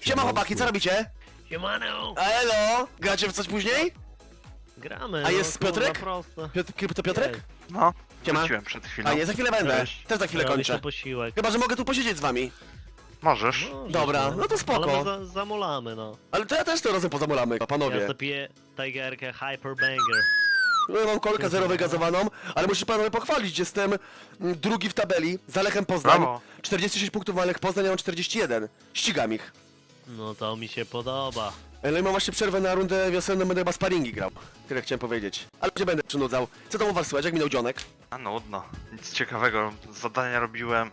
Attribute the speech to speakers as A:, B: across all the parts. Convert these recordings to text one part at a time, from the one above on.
A: Siema chłopaki, co robicie?
B: Siemano!
A: A elo! Gracie w coś później?
B: Gramy,
A: A
B: no,
A: jest
B: kurwa,
A: Piotrek?
B: prosto.
A: Piotr, to Piotrek?
B: Jest.
C: No,
A: Siema.
C: wróciłem przed chwilą.
A: A nie, za chwilę będę.
C: Cześć.
A: Też za chwilę kończę.
B: posiłek.
A: Chyba, że mogę tu posiedzieć z wami.
C: Możesz.
B: Możesz,
A: Dobra, no to spoko.
B: Ale my za, zamulamy, no.
A: Ale to ja też to razem pozamulamy,
B: Ja
A: panowie.
B: zapiję Tigerkę Hyperbanger.
A: No, ja mam kolkę zero wygazowaną, ale muszę panowie pochwalić, jestem mm, drugi w tabeli za Lechem Poznań.
C: Brawo.
A: 46 punktów ma Lech Poznań, ja mam 41. Ścigam ich.
B: No to mi się podoba.
A: No i mam właśnie przerwę na rundę wiosenną, będę chyba sparingi grał. Tyle chciałem powiedzieć. Ale nie będę przynudzał. Co tam u was słychać? Jak minął dzionek?
C: A nudno. Nic ciekawego. Zadania robiłem.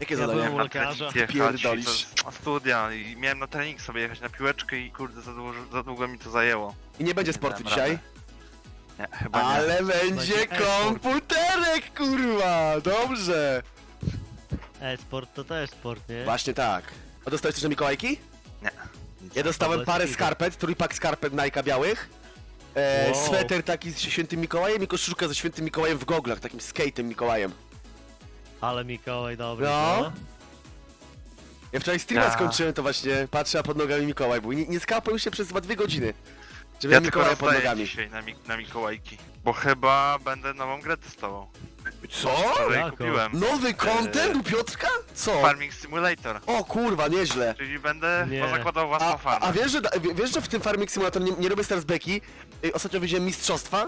A: Jakie
B: Ja
A: zadanie?
B: byłem u
C: na
B: lekarza.
C: trening jechać. i
A: Pierdolisz.
C: To, a studia. I miałem na trening sobie jechać na piłeczkę i kurde, za długo, za długo mi to zajęło.
A: I nie będzie
C: Nie
A: sportu dzisiaj?
C: Nie, chyba nie.
A: Ale będzie
B: Będzie e-sport.
A: komputerek, kurwa! Dobrze!
B: E-sport to też sport, nie?
A: Właśnie tak. A dostałeś coś na Mikołajki? Ja dostałem parę skarpet, trójpak skarpet Nike białych. E,
B: Wow.
A: Sweter taki z świętym Mikołajem i koszulkę ze świętym Mikołajem w goglach, takim skatem Mikołajem.
B: Ale Mikołaj dobry,
A: No.
B: no.
A: Ja wczoraj streama
C: Ja.
A: skończyłem, to właśnie patrzę, a pod nogami Mikołaj był. Nie, nie skapał się przez chyba dwie godziny. Żeby
C: Ja tylko
A: Mikołaja pod nogami.
C: dzisiaj na, mi na Mikołajki. Bo chyba będę nową grę testował.
A: Co?
C: Wczoraj kupiłem.
A: Nowy content u Piotrka? Co?
C: Farming Simulator.
A: O kurwa, nieźle.
C: Czyli będę
B: Nie.
C: pozakładał własną
A: A, a,
C: farmę.
A: a wiesz, że, da- wie- wiesz, że w tym Farming Simulator nie, nie robię teraz beki? Y, Ostatnio widziałem mistrzostwa,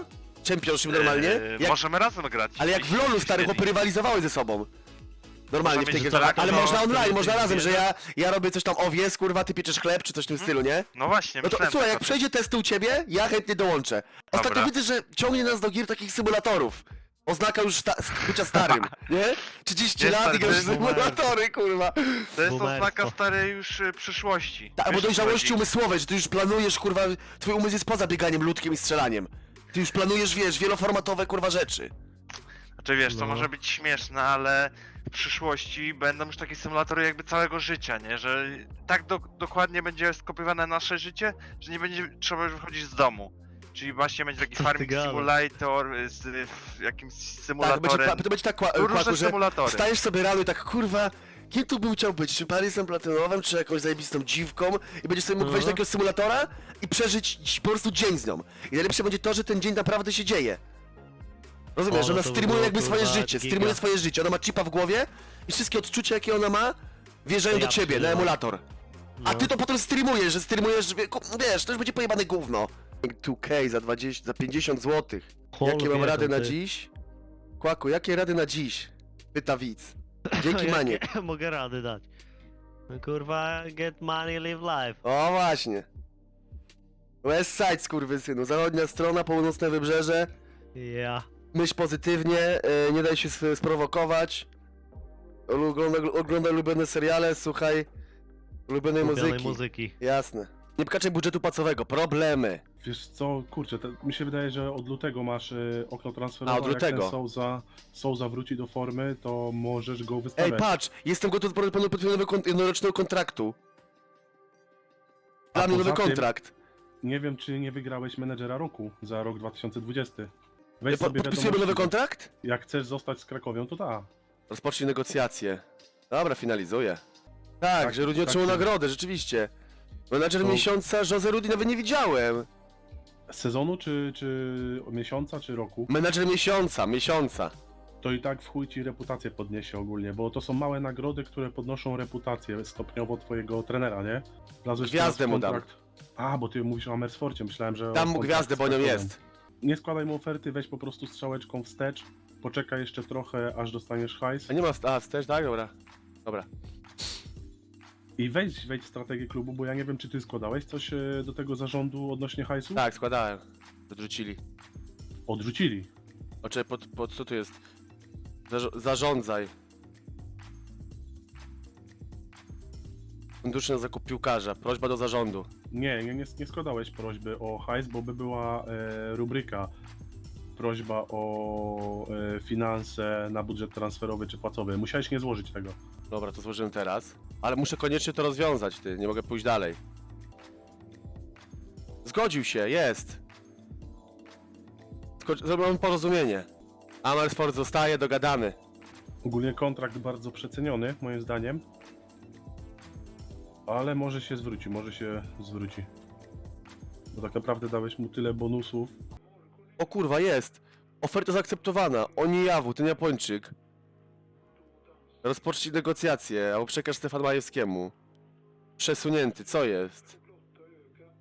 A: championship normalnie.
C: Eee,
A: Jak,
C: Możemy razem grać.
A: ale jak w LoLu stary, chłopy rywalizowały ze sobą. Normalnie w
C: Można
A: tej
C: mieć
A: grze.
C: tak,
A: Ale
C: no,
A: można online, można
B: nie
A: razem, że ja, ja robię coś tam owies, kurwa, ty pieczesz chleb, czy coś w tym stylu, nie?
C: No właśnie,
A: No to
C: myślałem
A: słuchaj,
C: tak
A: jak
C: o tym.
A: przejdzie testy u ciebie, ja chętnie dołączę. Ostatnio
C: Dobra.
A: widzę, że ciągnie nas do gier takich symulatorów. Oznaka już sta bycia starym, nie? 30
C: Nie,
A: lat i
C: stary,
A: grasz
C: to
A: w
C: jest
A: symulatory, kurwa.
C: To jest
B: Boomerstwo.
C: oznaka starej już y, przyszłości.
A: Tak, albo
C: Wiesz, co
A: dojrzałości
C: chodzi?
A: umysłowej, że ty już planujesz, kurwa, twój umysł jest poza bieganiem ludkiem i strzelaniem. Ty już planujesz, wiesz, wieloformatowe, kurwa, rzeczy.
C: Znaczy wiesz, to
B: No.
C: może być śmieszne, ale w przyszłości będą już takie symulatory jakby całego życia, nie? Że tak do, dokładnie będzie skopiowane nasze życie, że nie będzie trzeba już wychodzić z domu. Czyli właśnie będzie taki
B: Co ty
C: farming
B: gadasz?
C: simulator z y, jakimś
A: Tak, będzie,
C: symulatorem.
A: kła- to będzie tak, kła-
C: Różne
A: kłaku, że
C: symulatory.
A: wstajesz sobie rano i tak, kurwa, kim tu bym chciał być? Czy Parisem Platynowym, czy jakąś zajebistą dziwką? I będziesz sobie mógł
B: No.
A: wejść do takiego symulatora i przeżyć dzi- po prostu dzień z nią. I najlepsze będzie to, że ten dzień naprawdę się dzieje. Rozumiesz,
B: O,
A: że
B: no
A: ona
B: to by
A: streamuje
B: było,
A: jakby swoje
B: kurwa,
A: życie,
B: giga.
A: streamuje swoje życie. Ona ma chipa w głowie i wszystkie odczucia, jakie ona ma, wjeżdżają
B: To
A: do
B: ja
A: ciebie na emulator. A
B: No.
A: ty to potem streamujesz, że streamujesz, wie- ku- wiesz, to już będzie pojebane gówno. 2K za 20, za 50 zł. Jakie mam rady na dziś? Kłaku, jakie rady na dziś? Pyta widz. Dzięki Manie.
B: Mogę rady dać. No kurwa, get money, live life.
A: O właśnie. West Side, skurwysynu. Zachodnia strona, północne wybrzeże.
B: Ja.
A: Myśl pozytywnie, e, nie daj się sp- sprowokować. Oglądaj, oglądaj ulubione seriale, słuchaj ulubionej
B: Ulubionej
A: muzyki.
B: muzyki.
A: Jasne. Nie pkaczaj budżetu płacowego, problemy.
D: Wiesz co, kurczę, te, mi się wydaje, że od lutego masz y, okno transferowe.
A: A, od
D: Jak
A: lutego.
D: ten Souza, Souza wróci do formy, to możesz go
A: Ej,
D: wystawiać.
A: patrz, jestem gotów do podpisania jednorocznego kontraktu. Dla mnie nowy
D: tym-
A: kontrakt.
D: Nie wiem, czy nie wygrałeś menedżera roku za rok 2020. Weź
A: Po,
D: sobie
A: podpisujemy nowy kontrakt?
D: Jak chcesz zostać z Krakowią, to da.
A: Rozpocznij negocjacje. Dobra, finalizuję. Tak,
D: Tak,
A: że Rudy
D: tak
A: otrzymał
D: jest.
A: nagrodę, rzeczywiście. Menadżer
D: To-
A: miesiąca, Jose Rudy nawet nie widziałem.
D: Sezonu, czy, czy miesiąca, czy roku,
A: Menadżer miesiąca, miesiąca.
D: to i tak w chuj ci reputację podniesie ogólnie, bo to są małe nagrody, które podnoszą reputację stopniowo twojego trenera, nie? Wlazłeś
A: Gwiazdę mu dam.
D: A, bo ty mówisz o Amersforcie, myślałem, że...
A: Dam mu gwiazdę, bo nią jest.
D: Nie składaj mu oferty, weź po prostu strzałeczką wstecz, poczekaj jeszcze trochę, aż dostaniesz hajs
A: A nie ma, a wstecz, tak? Dobra. Dobra.
D: I wejdź, wejdź w strategię klubu, bo ja nie wiem, czy ty składałeś coś e, do tego zarządu odnośnie hajsu?
A: Tak, składałem. Odrzucili.
D: Odrzucili.
A: Oczy, pod, pod co tu jest? Zarz- zarządzaj. Fundusze na zakup piłkarza. Prośba do zarządu.
D: Nie, nie, nie, nie składałeś prośby o hajs, bo by była e, rubryka prośba o e, finanse na budżet transferowy czy płacowy. Musiałeś nie złożyć tego.
A: Dobra, to złożyłem teraz. Ale muszę koniecznie to rozwiązać, ty. Nie mogę pójść dalej. Zgodził się, jest. Zrobiłem porozumienie. Amersfoort zostaje, dogadany.
D: Ogólnie kontrakt bardzo przeceniony, moim zdaniem. Ale może się zwróci, może się zwróci. Bo tak naprawdę dałeś mu tyle bonusów.
A: O kurwa, jest! Oferta zaakceptowana. Oni Jawu, ten Japończyk. Rozpocznij negocjacje, albo przekaż Stefan Majewskiemu. Przesunięty, co jest?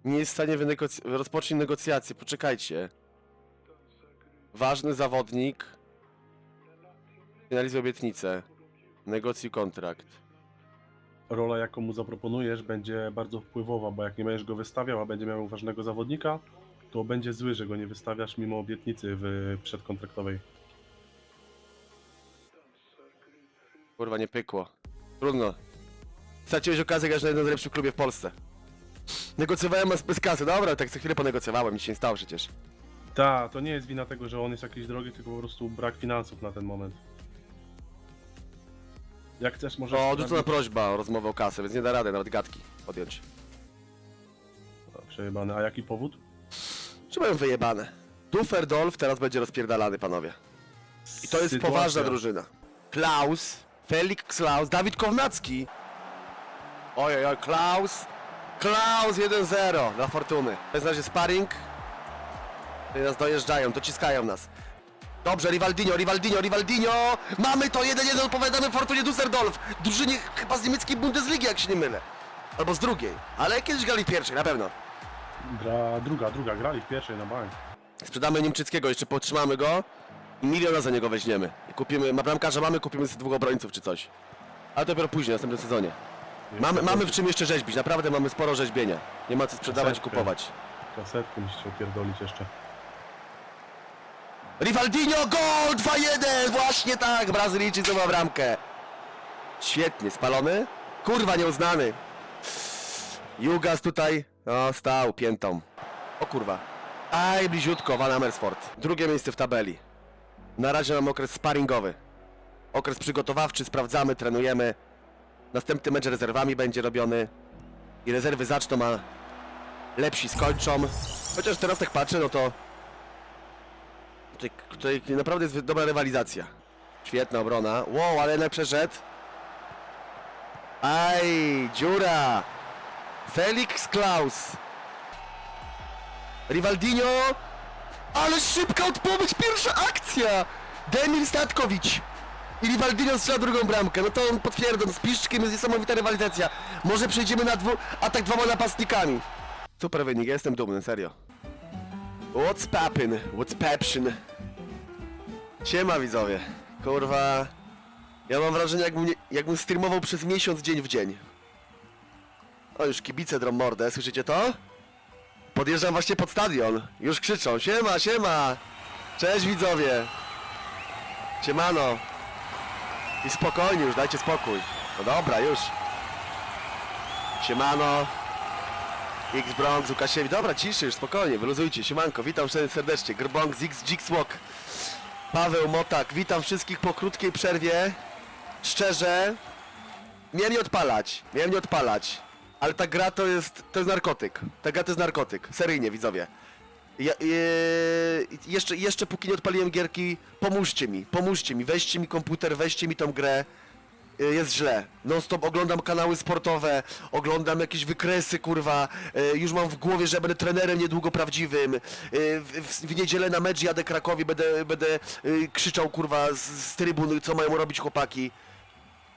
A: Nie jest w stanie wynegoc... rozpocznij negocjacje, poczekajcie. Ważny zawodnik. Finalizuj obietnicę. Negocjuj kontrakt.
D: Rola, jaką mu zaproponujesz, będzie bardzo wpływowa, bo jak nie będziesz go wystawiał, a będzie miał ważnego zawodnika, to będzie zły, że go nie wystawiasz mimo obietnicy w przedkontraktowej.
A: Kurwa, nie pykło. Trudno. Straciłeś okazję grać na jednym z lepszych klubie w Polsce. Negocjowałem bez, bez kasy, dobra, tak za chwilę ponegocjowałem, nic się nie stało przecież.
D: Ta, to nie jest wina tego, że on jest jakiś drogi, tylko po prostu brak finansów na ten moment. Jak chcesz, możesz...
A: O, odrzucona prośba o rozmowę o kasę, więc nie da rady nawet gadki podjąć.
D: O, Przejebane. A jaki powód?
A: Czy mają wyjebane? Duferdolf teraz będzie rozpierdalany, panowie. I to jest
D: Sytuacja.
A: poważna drużyna. Klaus, Felix Klaus, Dawid Kownacki. Oj, oj, Klaus. Klaus 1-0 dla Fortuny. To jest na razie sparring. Nas dojeżdżają, dociskają nas. Dobrze, Rivaldinho, Rivaldinho, Rivaldinho! Mamy to 1-1, odpowiadamy Fortunie Düsseldorf. Drużynie chyba z niemieckiej Bundesligi, jak się nie mylę. Albo z drugiej. Ale kiedyś grali w pierwszej, na pewno.
D: Gra druga, druga, grali w pierwszej na bank.
A: Sprzedamy Niemczyckiego, jeszcze podtrzymamy go miliona za niego weźmiemy. I kupimy, ma bramkarza mamy, kupimy sobie dwóch obrońców czy coś. Ale dopiero później, w następnym sezonie. Mamy, mamy w czym jeszcze rzeźbić, naprawdę mamy sporo rzeźbienia. Nie ma co sprzedawać i
D: Kasetkę.
A: kupować.
D: Kasetkę musicie opierdolić jeszcze.
A: Rivaldinho, gol! 2-1! Właśnie tak! Brazylijczyk zdobywa bramkę. Świetnie, spalony? Kurwa, nieuznany. Jugas tutaj, no, stał piętą. O kurwa. Aj, bliziutko, Van Amersfoort. Drugie miejsce w tabeli. Na razie mamy okres sparingowy. Okres przygotowawczy, sprawdzamy, trenujemy. Następny mecz rezerwami będzie robiony. I rezerwy zaczną, a lepsi skończą. Chociaż teraz tak patrzę, no to Tutaj, tutaj naprawdę jest dobra rywalizacja. Świetna obrona. Wow, ale jednak przeszedł. Aj, dziura. Felix Klaus. Rivaldinho. Ale szybka odpowiedź, pierwsza akcja. Demir Statkowicz. I Rivaldinho strzela drugą bramkę. No to on potwierdza, no z Piszczkiem jest niesamowita rywalizacja. Może przejdziemy na dwu, atak dwoma napastnikami. Super wynik, ja jestem dumny, serio. What's poppin'? What's papshin'? Siema widzowie. Kurwa. Ja mam wrażenie jakbym, jakbym streamował przez miesiąc dzień w dzień. O już kibice drą mordę, słyszycie to? Podjeżdżam właśnie pod stadion. Już krzyczą. Siema, siema! Cześć widzowie! Siemano! I spokojnie już, dajcie spokój. No dobra, już. Siemano! X Bronx, Łukasiewicz. Dobra, ciszy już, spokojnie, wyluzujcie. Siemanko, witam serdecznie. Grbonx, X, Jixwalk. Paweł Motak, witam wszystkich po krótkiej przerwie. Szczerze, miałem nie odpalać, miałem nie odpalać. Ale ta gra to jest, to jest narkotyk. Ta gra to jest narkotyk, seryjnie widzowie. Ja, e, jeszcze, jeszcze póki nie odpaliłem gierki, pomóżcie mi, pomóżcie mi, weźcie mi komputer, weźcie mi tą grę. E, Jest źle. Non stop oglądam kanały sportowe, oglądam jakieś wykresy, kurwa. E, Już mam w głowie, że będę trenerem niedługo prawdziwym. W, w, niedzielę na mecz jadę Krakowi, będę, będę krzyczał, kurwa, z, z co mają robić chłopaki.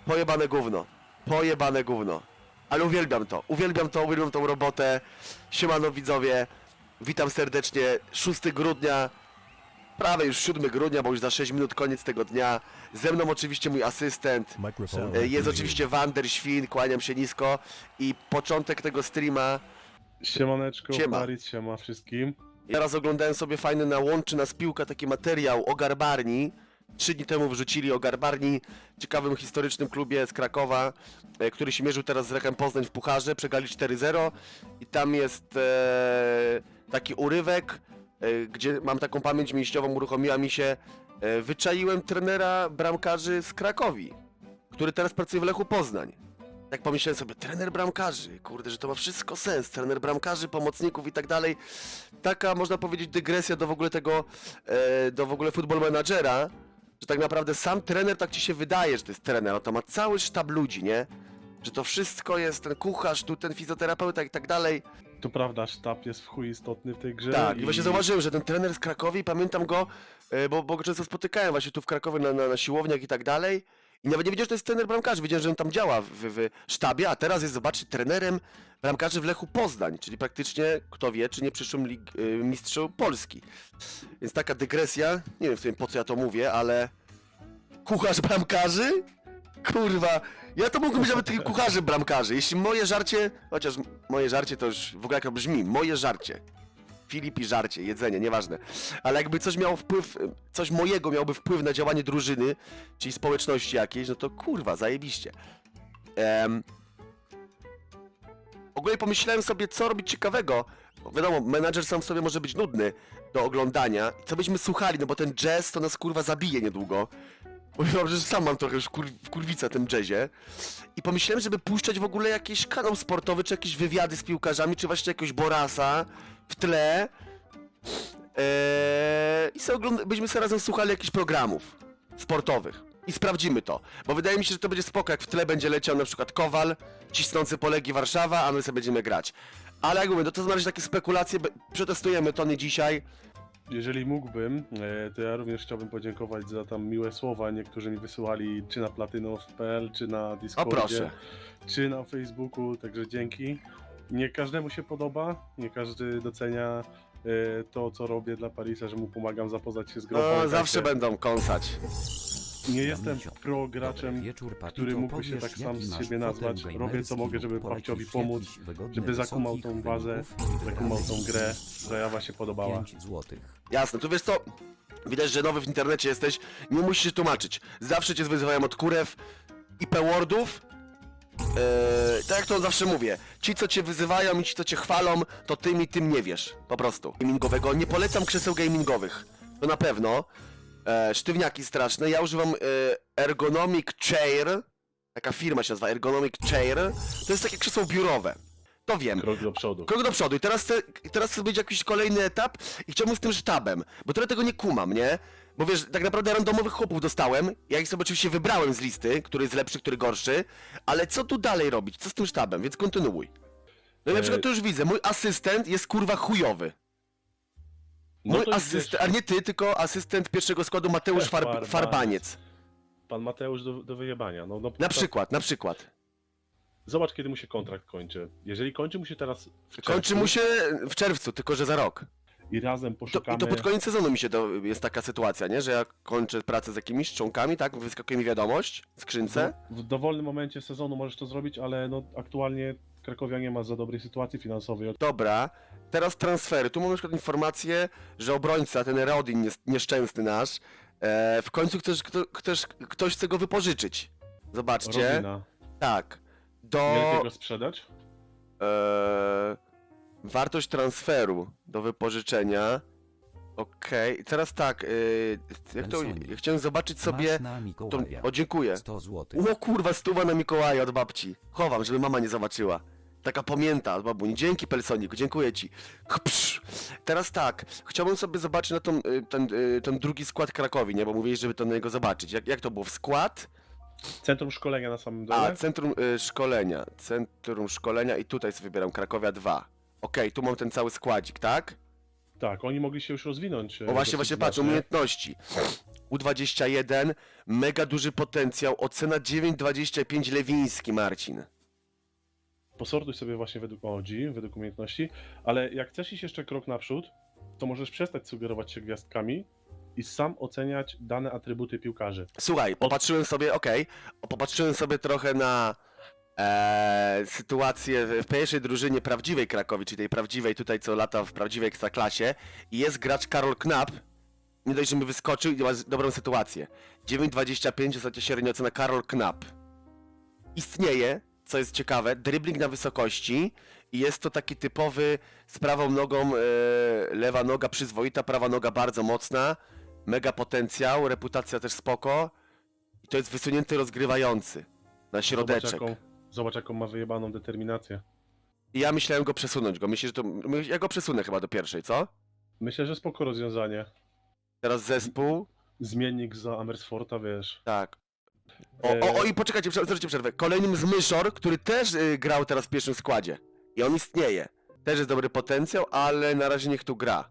A: Pojebane gówno. Pojebane gówno. Ale uwielbiam to, uwielbiam to, uwielbiam tą robotę. Siemano widzowie, witam serdecznie. 6 grudnia, prawie już 7 grudnia, bo już za 6 minut koniec tego dnia. Ze mną oczywiście mój asystent. E, Jest oczywiście Wander Świn, kłaniam się nisko. I początek tego streama.
D: Siemaneczko,
A: Siema.
D: Maris, siema wszystkim.
A: Ja raz oglądałem sobie fajny na Łączy nas piłka taki materiał o Garbarni. Trzy dni temu wrzucili o Garbarni, ciekawym historycznym klubie z Krakowa, e, który się mierzył teraz z Lechem Poznań w Pucharze, przegrali 4-0 i tam jest e, taki urywek, e, gdzie mam taką pamięć mięśniową, uruchomiła mi się, e, wyczaiłem trenera bramkarzy z Krakowi, który teraz pracuje w Lechu Poznań. Tak pomyślałem sobie, trener bramkarzy, kurde, że to ma wszystko sens, trener bramkarzy, pomocników i tak dalej. Taka, można powiedzieć, dygresja do w ogóle tego, e, do w ogóle football managera, że tak naprawdę sam trener tak ci się wydaje, że to jest trener, a to ma cały sztab ludzi, nie? że to wszystko jest ten kucharz, tu ten fizjoterapeuta i tak dalej.
D: To prawda, sztab jest w chuj istotny w tej grze.
A: Tak, i właśnie zauważyłem, że ten trener z Krakowi, pamiętam go, e, bo, bo go często spotykałem właśnie tu w Krakowie na, na, na siłowniach i tak dalej. I nawet nie wiedziałem, że to jest trener bramkarzy, wiedziałem, że on tam działa w, w sztabie, a teraz jest, zobaczcie, trenerem bramkarzy w Lechu Poznań, czyli praktycznie, kto wie, czy nie przyszłym lig, e, mistrzu Polski. Więc taka dygresja, nie wiem w sumie po co ja to mówię, ale kucharz bramkarzy? Kurwa, ja to mógłbym być nawet taki kucharzem bramkarzy. Jeśli moje żarcie, chociaż moje żarcie to już w ogóle jak brzmi, moje żarcie. Filip i żarcie, jedzenie, nieważne. Ale jakby coś miało wpływ, coś mojego miałoby wpływ na działanie drużyny, czyli społeczności jakiejś, no to kurwa, zajebiście. Em... Ogólnie pomyślałem sobie, co robić ciekawego. Bo wiadomo, menadżer sam w sobie może być nudny do oglądania. Co byśmy słuchali, no bo ten jazz to nas kurwa zabije niedługo. Bo że sam mam trochę już kur, kurwica tym jazzie. I pomyślałem, żeby puszczać w ogóle jakiś kanał sportowy, czy jakieś wywiady z piłkarzami, czy właśnie jakiegoś Borasa w tle. Eee, I sobie byśmy sobie razem słuchali jakichś programów sportowych. I sprawdzimy to. Bo wydaje mi się, że to będzie spoko, jak w tle będzie leciał na przykład Kowal, cisnący polegi Warszawa, a my sobie będziemy grać. Ale jak mówię, no to znaleźć takie spekulacje, przetestujemy to nie dzisiaj.
D: Jeżeli mógłbym, e, to ja również chciałbym podziękować za tam miłe słowa. Niektórzy mi wysyłali czy na platynow.pl, czy na Discordzie, czy na Facebooku, także dzięki. Nie każdemu się podoba, nie każdy docenia e, to, co robię dla Parisa, że mu pomagam zapoznać się z grą.
A: No, zawsze będą kąsać.
D: Nie jestem pro graczem,
E: wieczór, Papito.
D: który mógłby się tak sam z siebie nazwać. Robię, co mogę, żeby Papciowi pomóc, żeby zakumał tą bazę,
E: i
D: zakumał tą grę, zajawa się podobała.
E: 5 złotych.
A: Jasne, tu wiesz co? Widać, że nowy w internecie jesteś, nie musisz się tłumaczyć. Zawsze cię wyzywają od kurew i pewordów. Eee, tak jak to zawsze mówię, ci co cię wyzywają i ci co cię chwalą, to ty mi tym nie wiesz, po prostu. Gamingowego, nie polecam krzeseł gamingowych, to na pewno. Eee, sztywniaki straszne, ja używam e, Ergonomic Chair, taka firma się nazywa Ergonomic Chair, to jest takie krzesło biurowe, to wiem.
D: Krok do przodu.
A: Krok do przodu. I teraz chcę, teraz chcę być jakiś kolejny etap. I chciałbym z tym sztabem, bo trochę tego nie kumam, nie? Bo wiesz, tak naprawdę randomowych chłopów dostałem, ja ich sobie oczywiście wybrałem z listy, który jest lepszy, który gorszy, ale co tu dalej robić, co z tym sztabem, więc kontynuuj. No i na
D: E,
A: przykład to już widzę, mój asystent jest kurwa chujowy.
D: No
A: Mój
D: to
A: asystent, a nie ty, tylko asystent pierwszego składu Mateusz Farb
D: Farbaniec.
A: Farbaniec.
D: Pan Mateusz do, do wyjebania. No, no,
A: Na
D: to-
A: przykład, na przykład.
D: Zobacz, kiedy mu się kontrakt kończy. Jeżeli kończy mu się teraz w
A: Kończy
D: czerwcu
A: mu się w czerwcu, tylko że za rok.
D: i razem
A: To,
D: poszukamy...
A: I to pod koniec sezonu mi się do, jest taka sytuacja, nie? Że ja kończę pracę z jakimiś członkami, tak? Wyskakuje mi wiadomość w skrzynce.
D: W dowolnym momencie sezonu możesz to zrobić, ale no, aktualnie Krakowia nie ma za dobrej sytuacji finansowej.
A: Dobra, teraz transfery. Tu mam na przykład informację, że obrońca, ten Rodin nies- nieszczęsny nasz, e, w końcu ktoś, kto, ktoś, ktoś chce go wypożyczyć. Zobaczcie.
D: Robina.
A: Tak. Do
D: lepiej go sprzedać?
A: e, wartość transferu do wypożyczenia. Okej, teraz tak, e, jak to, ja chciałem zobaczyć sobie. To, o, dziękuję.
E: 100 złotych.
A: O kurwa, stuwa na Mikołaja od babci. Chowam, żeby mama nie zobaczyła. Taka pamięta babuni. Dzięki Pelsoniku, dziękuję ci. Teraz tak, chciałbym sobie zobaczyć na tą, y, ten, y, ten drugi skład Krakowi, nie? Bo mówiłeś, żeby to na niego zobaczyć. Jak, jak to było? W skład?
D: Centrum szkolenia na samym
A: A,
D: dole?
A: Centrum y, Szkolenia. Centrum Szkolenia i tutaj sobie wybieram Krakowia 2. Okej, tu mam ten cały składzik, tak?
D: Tak, oni mogli się już rozwinąć. e,
A: O właśnie, właśnie patrz, umiejętności. U21, mega duży potencjał, ocena 9,25 Lewiński, Marcin.
D: Posortuj sobie właśnie według OG, według umiejętności, ale jak chcesz iść jeszcze krok naprzód, to możesz przestać sugerować się gwiazdkami i sam oceniać dane atrybuty piłkarzy.
A: Słuchaj, popatrzyłem sobie, okej, o, popatrzyłem sobie trochę na e, sytuację w, pierwszej drużynie prawdziwej Krakowi, czyli tej prawdziwej tutaj, co lata w prawdziwej ekstraklasie i jest gracz Karol Knap, nie dość, że mi wyskoczył i ma dobrą sytuację. 9,25 ostatnio średnia ocena Karol Knap. Istnieje, co jest ciekawe, dribbling na wysokości i jest to taki typowy z prawą nogą, e, lewa noga przyzwoita, prawa noga bardzo mocna, mega potencjał, reputacja też spoko i to jest wysunięty rozgrywający na środeczek.
D: Zobacz jaką, zobacz jaką ma wyjebaną determinację.
A: I ja myślałem go przesunąć go, myślę, że to, ja go przesunę chyba do pierwszej, co?
D: Myślę, że spoko rozwiązanie.
A: Teraz zespół,
D: Zmiennik za Amersforta, wiesz.
A: tak. O, o, o i poczekajcie, prze- zaczekajcie przerwę. Kolejnym z Myszor, który też y, grał teraz w pierwszym składzie. I on istnieje. Też jest dobry potencjał, ale na razie niech tu gra.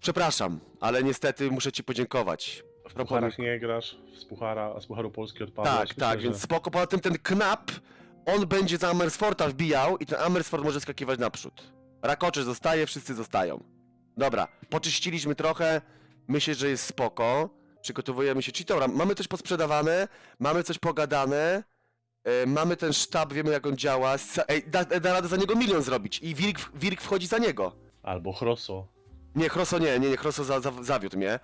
A: Przepraszam, ale niestety muszę ci podziękować.
D: W pucharach nie grasz, z puchara, a z pucharu Polski odpadłeś.
A: Tak,
D: Myślę,
A: tak,
D: że-
A: więc spoko. Poza tym ten knap, on będzie za Amersforta wbijał i ten Amersfort może skakiwać naprzód. Rakoczy zostaje, wszyscy zostają. Dobra, poczyściliśmy trochę, myślę, że jest spoko. Przygotowujemy się. Czyli dobra, mamy coś posprzedawane, mamy coś pogadane, e, mamy ten sztab, wiemy jak on działa. Sa- Ej, da, da radę za niego milion zrobić i Wirk, Wirk wchodzi za niego.
D: Albo Chroso.
A: Nie, Chroso nie, nie, nie, Chroso za, za, zawiódł mnie.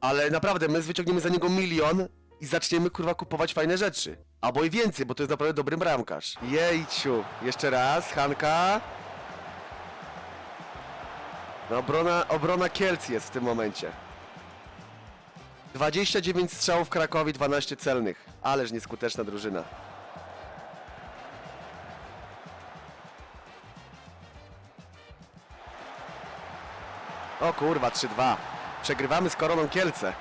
A: Ale naprawdę, my wyciągniemy za niego milion i zaczniemy kurwa kupować fajne rzeczy. Albo i więcej, bo to jest naprawdę dobry bramkarz. Jejciu, jeszcze raz, Hanka. No, obrona, obrona Kielc jest w tym momencie. 29 strzałów Krakowi, 12 celnych. Ależ nieskuteczna drużyna. O kurwa, 3-2. Przegrywamy z Koroną Kielce.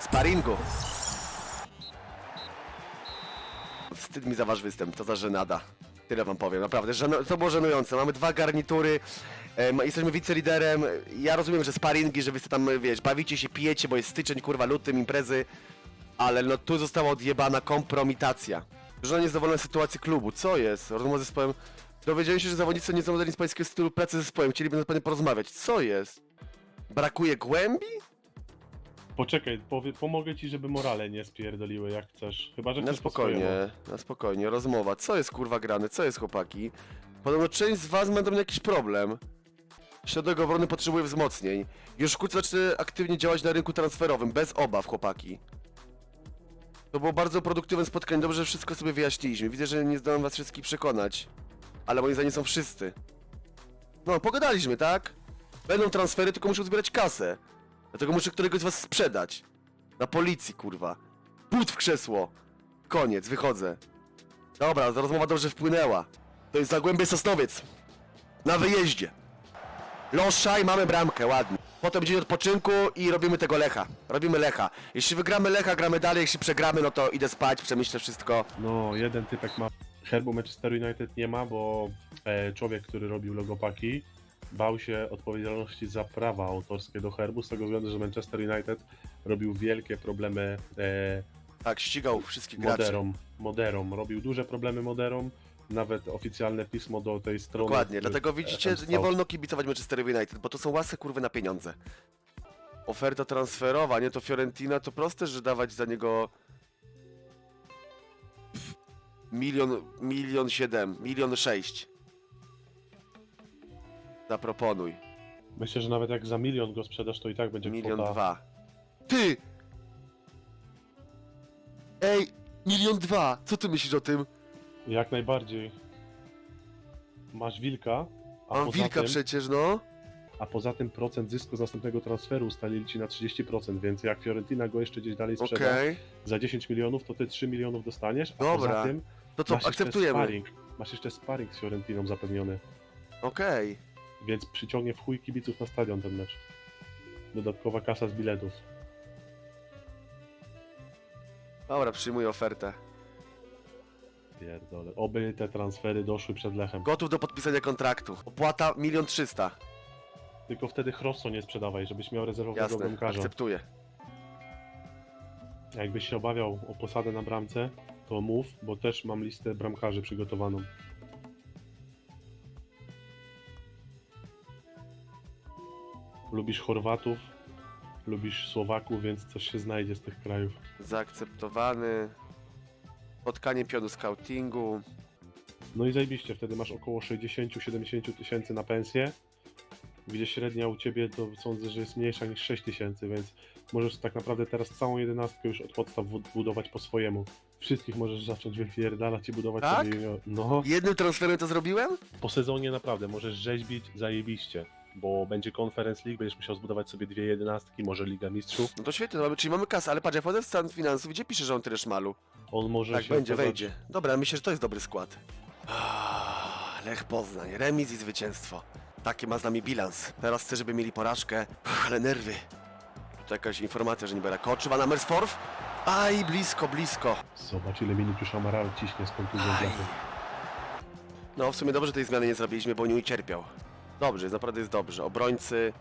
A: Sparingu. Wstyd mi za wasz występ, to za żenada. Tyle wam powiem, naprawdę. Żenu- to było żenujące. Mamy dwa garnitury, em, jesteśmy wiceliderem. Ja rozumiem, że sparingi, że wy sobie tam, wiesz, bawicie się, pijecie, bo jest styczeń, kurwa, lutym, imprezy. Ale no tu została odjebana kompromitacja. Żona niezadowolona z sytuacji klubu. Co jest? Rozmowa z zespołem. Dowiedziałem się, że zawodnicy nie są zadani z pańskiego stylu pracy z zespołem. Chcieliby z panem porozmawiać. Co jest? Brakuje głębi?
D: Poczekaj, powie, pomogę ci, żeby morale nie spierdoliły jak chcesz. Chyba, że
A: Na
D: chcesz po
A: spokojnie,
D: swojemu.
A: na spokojnie, rozmowa. Co jest kurwa grane? Co jest chłopaki? Podobno część z was będą miał jakiś problem. Środek obrony potrzebuje wzmocnień. Już wkrótce zacznie aktywnie działać na rynku transferowym, bez obaw, chłopaki. To było bardzo produktywne spotkanie, dobrze, że wszystko sobie wyjaśniliśmy. Widzę, że nie zdałem was wszystkich przekonać. Ale moim zdaniem są wszyscy. No, pogadaliśmy, tak? Będą transfery, tylko muszę zbierać kasę. Dlatego muszę któregoś z was sprzedać. Na policji, kurwa. Put w krzesło. Koniec, wychodzę. Dobra, rozmowa dobrze wpłynęła. To jest Zagłębie Sosnowiec. Na wyjeździe. Loszaj, mamy bramkę, ładnie. Potem dzień odpoczynku i robimy tego Lecha. Robimy Lecha. Jeśli wygramy Lecha, gramy dalej, jeśli przegramy, no to idę spać, przemyślę wszystko.
D: No, jeden typek ma. Herbu Manchester United nie ma, bo e, człowiek, który robił logopaki, bał się odpowiedzialności za prawa autorskie do herbu, z tego względu, że Manchester United robił wielkie problemy e,
A: Tak, ścigał wszystkich graczy.
D: moderom, moderom. Robił duże problemy moderom, nawet oficjalne pismo do tej strony.
A: Dokładnie,
D: e,
A: dlatego widzicie, że nie wolno kibicować Manchesterowi United, bo to są łasy kurwy na pieniądze. Oferta transferowa, nie to Fiorentina, to proste, że dawać za niego Pff, milion, milion siedem, milion sześć. Zaproponuj,
D: Myślę, że nawet jak za milion go sprzedasz, to i tak będzie
A: milion
D: kwota.
A: dwa. Ty! Ej, milion dwa, co ty myślisz o tym?
D: Jak najbardziej. Masz wilka, a
A: Mam wilka
D: tym,
A: przecież, no.
D: a poza tym procent zysku z następnego transferu ustalili ci na 30%, więc jak Fiorentina go jeszcze gdzieś dalej sprzeda
A: Okej,
D: za 10 milionów, to ty 3 milionów dostaniesz, a
A: Dobra,
D: poza tym
A: to co,
D: masz jeszcze
A: akceptujemy.
D: sparring. Masz jeszcze sparring z Fiorentiną zapewniony,
A: Okej.
D: więc przyciągnie w chuj kibiców na stadion ten mecz. Dodatkowa kasa z biletów.
A: Dobra, przyjmuję ofertę.
D: Pierdole. Oby te transfery doszły przed Lechem.
A: Gotów do podpisania kontraktu. Opłata milion trzysta.
D: Tylko wtedy Chrosso nie sprzedawaj, żebyś miał rezerwowego
A: Jasne,
D: bramkarza.
A: akceptuję.
D: A Jakbyś się obawiał o posadę na bramce, to mów, bo też mam listę bramkarzy przygotowaną. Lubisz Chorwatów, lubisz Słowaków, więc coś się znajdzie z tych krajów.
A: Zaakceptowany. Spotkanie pionu scoutingu.
D: No i zajebiście, wtedy masz około 60-70 tysięcy na pensję, gdzie średnia u ciebie to sądzę, że jest mniejsza niż 6 tysięcy, więc możesz tak naprawdę teraz całą jedenastkę już od podstaw bud- budować po swojemu. Wszystkich możesz zacząć wypierdalać i budować
A: Tak?
D: sobie. No,
A: Jednym transferem to zrobiłem?
D: po sezonie naprawdę możesz rzeźbić zajebiście, bo będzie Conference League, będziesz musiał zbudować sobie dwie jedenastki, może Liga Mistrzów.
A: No to świetnie, no, czyli mamy kasę, ale patrz, ja wchodzę w stan finansów, gdzie pisze, że on tyle szmalu?
D: On może
A: Tak,
D: się
A: będzie, wejdzie. Dobra, myślę, że to jest dobry skład. Ah, Lech Poznań, remis i zwycięstwo. Taki ma z nami bilans. Teraz chcę, żeby mieli porażkę, ale nerwy. Tu jakaś informacja, że nie biorę. Koczywa na Mersforf. Aj, blisko, blisko.
D: Zobacz ile minut już Amaral ciśnie z kontuzją
A: Aj. No, w sumie dobrze tej zmiany nie zrobiliśmy, bo nie ucierpiał. Dobrze, jest, naprawdę jest dobrze. Obrońcy...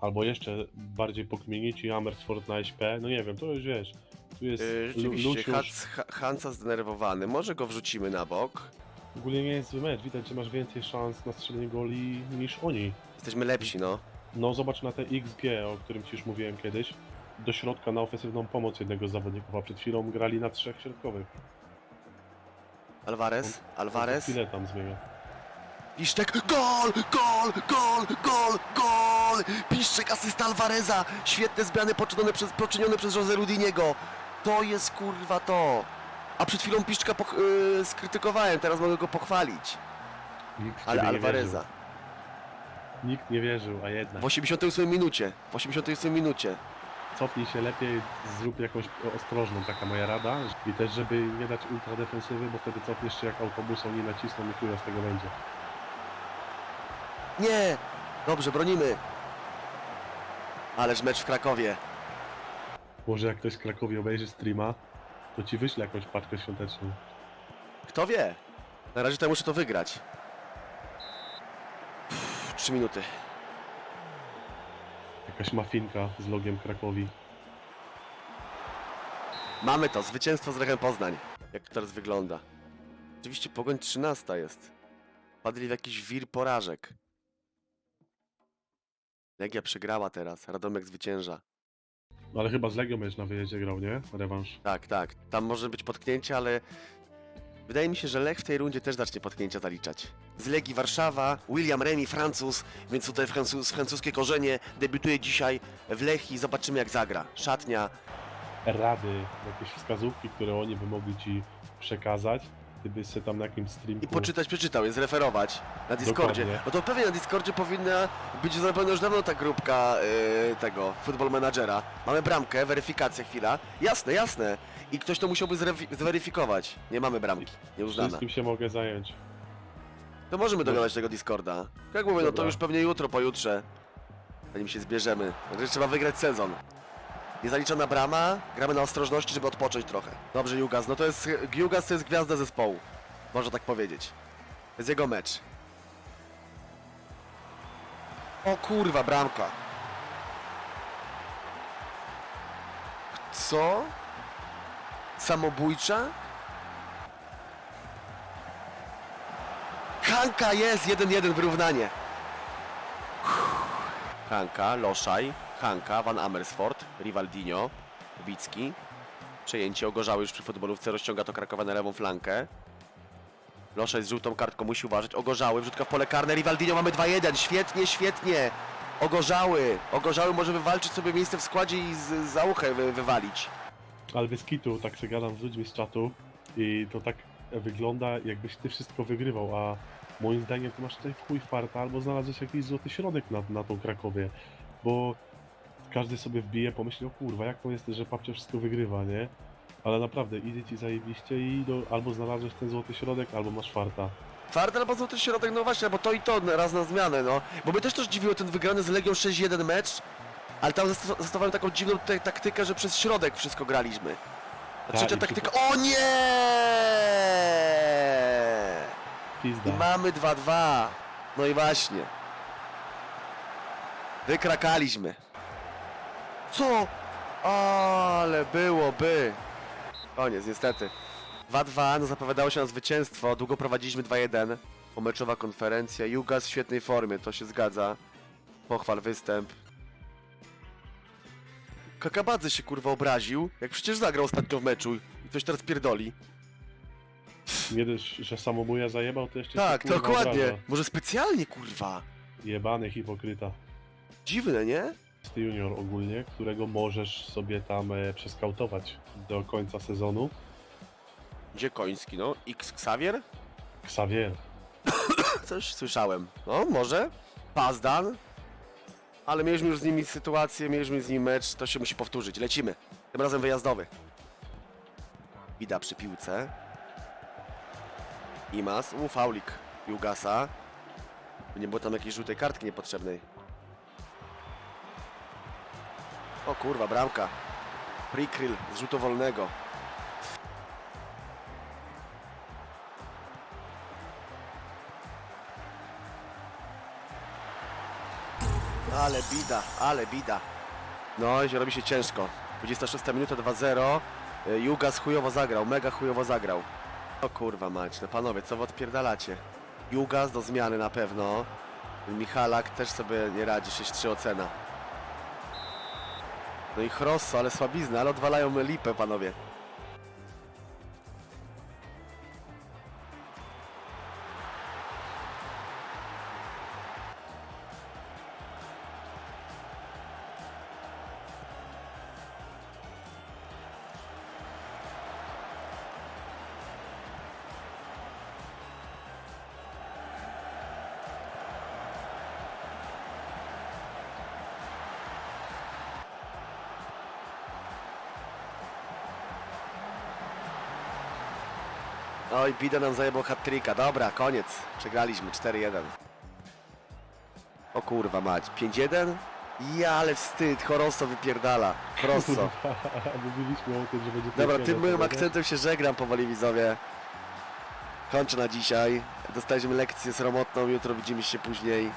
D: Albo jeszcze bardziej pokminić i Amersfoort na SP, no nie wiem, to już wiesz. Tu jest
A: Yy, rzeczywiście. Hans, Ha- Hansa zdenerwowany. Może go wrzucimy na bok.
D: Ogólnie nie jest zły mecz, widać, że masz więcej szans na strzelenie goli niż oni.
A: Jesteśmy lepsi, no.
D: No zobacz na te XG, o którym ci już mówiłem kiedyś. Do środka na ofensywną pomoc jednego z zawodników, a przed chwilą grali na trzech środkowych.
A: Alvarez, Alvarez.
D: chwilę tam zmienia.
A: Piszczek, gol, gol, gol, gol, gol! Piszczek, asysta Alvareza. Świetne zmiany poczynione przez, poczynione przez Jose Rudiniego. To jest kurwa to. A przed chwilą Piszczka poch- yy, skrytykowałem, teraz mogę go pochwalić.
D: Nikt
A: Ale
D: ciebie nie
A: Alvareza.
D: wierzył. Nikt nie wierzył, a jednak.
A: W 88 minucie. W 88 minucie.
D: Cofnij się lepiej, zrób jakąś ostrożną, taka moja rada. I też, żeby nie dać ultra defensywy, bo wtedy cofniesz się jak autobus, oni nacisną i chuja z tego będzie.
A: Nie! Dobrze, bronimy. Ależ mecz w Krakowie.
D: Może jak ktoś z Krakowi obejrzy streama, to ci wyśle jakąś paczkę świąteczną.
A: Kto wie? Na razie to ja muszę to wygrać. Uff, Trzy minuty.
D: Jakaś mafinka z logiem Krakowi.
A: Mamy to, zwycięstwo z Lechem Poznań. Jak to teraz wygląda? Oczywiście pogoń 13 jest. Padli w jakiś wir porażek. Legia przegrała teraz, Radomek zwycięża.
D: No ale chyba z Legią będziesz na wyjeździe grał, nie? Rewanż.
A: Tak, tak. Tam może być potknięcie, ale wydaje mi się, że Lech w tej rundzie też zacznie potknięcia zaliczać. Z Legii Warszawa, William Remy, Francuz, więc tutaj francuz, francuskie korzenie, debiutuje dzisiaj w Lechii, zobaczymy jak zagra. Szatnia,
D: Rady, jakieś wskazówki, które oni by mogli ci przekazać, gdybyś się tam na jakimś streamku...
A: I poczytać, przeczytał, je zreferować na Discordzie.
D: Dokładnie.
A: No to pewnie na Discordzie powinna być zapewne już dawno ta grupka yy, tego, Football Managera. Mamy bramkę, weryfikacja chwila. Jasne, jasne. I ktoś to musiałby zweryfikować. Nie mamy bramki, nieuznana.
D: Wszystkim się mogę zająć.
A: To możemy dogadać tego Discorda. Jak mówię, no to
D: Dobra.
A: już pewnie jutro, pojutrze. Zanim się zbierzemy. Także trzeba wygrać sezon. Niezaliczona brama, gramy na ostrożności, żeby odpocząć trochę. Dobrze, Jugas, no to jest... Jugas to jest gwiazda zespołu. Można tak powiedzieć. To jest jego mecz. O kurwa, bramka. Co? Samobójcza? Hanka jest 1-1 wyrównanie. Hanka, Loszaj, Hanka, Van Amersfoort, Rivaldinho, Wicki. Przejęcie ogorzały już przy futbolówce, rozciąga to Krakowa na lewą flankę. Loszaj z żółtą kartką musi uważać. Ogorzały, wrzutka w pole karne, Rivaldinho mamy 2-1, świetnie, świetnie. Ogorzały, Ogorzały może wywalczyć sobie miejsce w składzie i z, za uchę wy, wywalić.
D: Ale bez tak się gadam z ludźmi z czatu i to tak wygląda, jakbyś ty wszystko wygrywał, a moim zdaniem ty masz tutaj w chuj farta, albo znalazłeś jakiś złoty środek na, na tą Krakowie, bo każdy sobie wbije, pomyśli, o kurwa, jak to jest, że papcie wszystko wygrywa, nie? Ale naprawdę, idzie ci zajebiście i do, albo znalazłeś ten złoty środek, albo masz farta.
A: Twardy albo złoty środek, no właśnie, bo to i to raz na zmianę, no. Bo mnie też też dziwiło ten wygrany z Legią 6-1 mecz, ale tam zastos- zastosowałem taką dziwną taktykę, że przez środek wszystko graliśmy. A
D: Tak,
A: trzecia
D: przy-
A: taktyka... O nie!
D: Pizda.
A: I mamy 2-2. No i właśnie. Wykrakaliśmy. Co? Ale byłoby. Koniec, niestety. 2-2, no zapowiadało się na zwycięstwo. Długo prowadziliśmy 2-1. Pomeczowa konferencja. Jugas w świetnej formie, to się zgadza. Pochwal występ. Kakabadze się kurwa obraził, jak przecież zagrał ostatnio w meczu i ktoś teraz pierdoli.
D: Nie dość, że samobuja zajebał, to jeszcze
A: Tak,
D: się, kurwa,
A: dokładnie.
D: obraża.
A: Może specjalnie kurwa.
D: Jebany hipokryta.
A: Dziwne, nie?
D: Jest junior ogólnie, którego możesz sobie tam e, przeskautować do końca sezonu.
A: Gdzie Koński, no? X Xavier?
D: Xavier.
A: Coś słyszałem. No, może. Pazdan. Ale mieliśmy już z nimi sytuację, mieliśmy z nim mecz, to się musi powtórzyć. Lecimy. Tym razem wyjazdowy. Ida przy piłce. Imas. U, faulik. Jugasa. Nie było tam jakiejś żółtej kartki niepotrzebnej. O kurwa, bramka. Prikryl z rzutu wolnego. Ale bida, ale bida. No i robi się ciężko. 26 minuta 2-0. Y, Jugas chujowo zagrał, mega chujowo zagrał. O kurwa mać, no panowie, co wy odpierdalacie? Jugas do zmiany na pewno. Michalak też sobie nie radzi, 6-3 ocena. No i Chrosso, ale słabizna, ale odwalają lipę panowie. Oj, Bida nam zajebał hat-tricka. Dobra, koniec. Przegraliśmy 4-1. O kurwa mać, 5-1? Ja, ale wstyd, Choroso wypierdala. Choroso.
D: Mówiliśmy o tym, że będzie
A: Dobra, tym moim akcentem się żegnam powoli widzowie. Kończę na dzisiaj. Dostaliśmy lekcję sromotną, jutro widzimy się później.